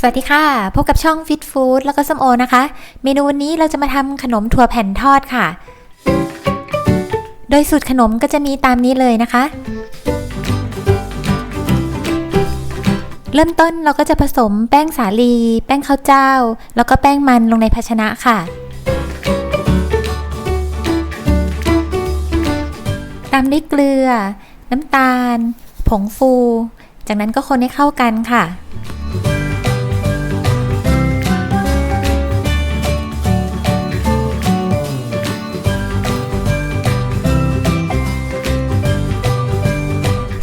สวัสดีค่ะ พบกับช่อง Fit Food แล้วก็ส้มโอนะคะ เมนูวันนี้เราจะมาทำขนมถั่วแผ่นทอดค่ะ โดยสูตรขนมก็จะมีตามนี้เลยนะคะ เริ่มต้นเราก็จะผสมแป้งสาลี แป้งข้าวเจ้า แล้วก็แป้งมันลงในภาชนะค่ะ ตามด้วยเกลือ น้ำตาล ผงฟู จากนั้นก็คนให้เข้ากันค่ะ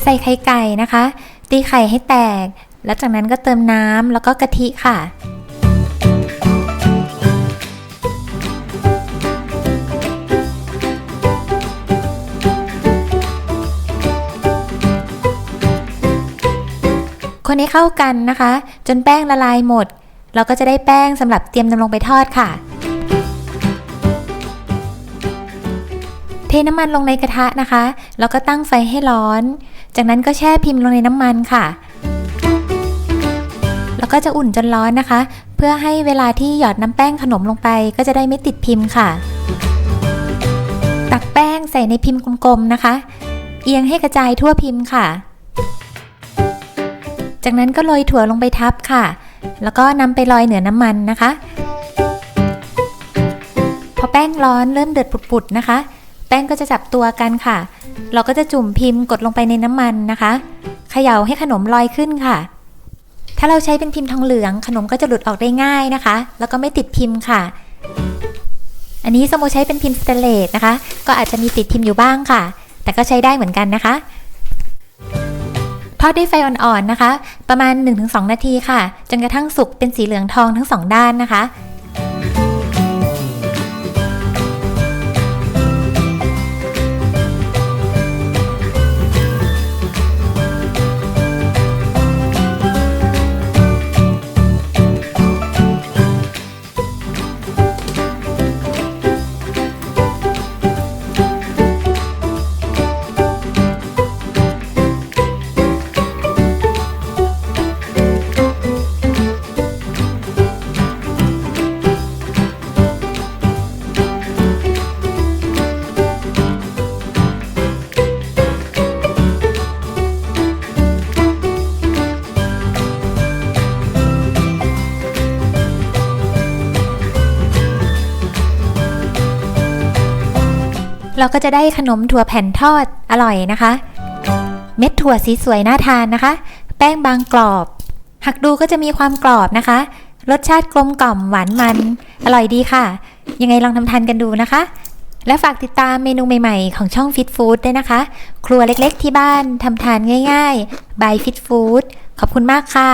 ใส่ไข่ไก่นะคะ ตีไข่ให้แตก แล้วจากนั้นก็เติมน้ำแล้วก็กะทิค่ะคนให้เข้ากันนะคะ จนแป้งละลายหมด เราก็จะได้แป้งสำหรับเตรียมนำลงไปทอดค่ะ เทน้ำมันลงในกระทะนะคะ แล้วก็ตั้งไฟให้ร้อน จากนั้นก็แช่พิมพ์ลงในน้ำมันค่ะ แล้วก็จะอุ่นจนร้อนนะคะ เพื่อให้เวลาที่หยอดน้ำแป้งขนมลงไป ก็จะได้ไม่ติดพิมพ์ค่ะ ตักแป้งใส่ในพิมพ์กลมๆนะคะ เอียงให้กระจายทั่วพิมพ์ค่ะ จากนั้นก็โรยถั่วลงไปทับค่ะ แล้วก็นำไปลอยเหนือน้ำมันนะคะ พอแป้งร้อนเริ่มเดือดปุดๆนะคะ ป้งก็จะจับตัวกันค่ะ เราก็จะจุ่มพิมพ์กดลงไปในน้ำมันนะคะเขย่าให้ขนมลอยขึ้นค่ะ ถ้าเราใช้เป็นพิมพ์ทองเหลือง ขนมก็จะหลุดออกได้ง่ายนะคะ แล้วก็ไม่ติดพิมพ์ค่ะ อันนี้สมโมใช้เป็นพิมพ์สเตเลสนะคะ ก็อาจจะมีติดพิมพ์อยู่บ้างค่ะ แต่ก็ใช้ได้เหมือนกันนะคะทอดด้วยไฟอ่อนๆนะคะ ประมาณ 1-2 นาทีค่ะ จนกระทั่งสุกเป็นสีเหลืองทองทั้งสองด้านนะคะ เราก็จะได้ขนมถั่วแผ่นทอดอร่อยนะคะ เม็ดถั่วสีสวยน่าทานนะคะ แป้งบางกรอบ หักดูก็จะมีความกรอบนะคะ รสชาติกลมกล่อมหวานมัน อร่อยดีค่ะ ยังไงลองทำทานกันดูนะคะ และฝากติดตามเมนูใหม่ๆ ของช่อง Fit Food ด้วยนะคะ ครัวเล็กๆที่บ้านทำทานง่ายๆ by Fit Food ขอบคุณมากค่ะ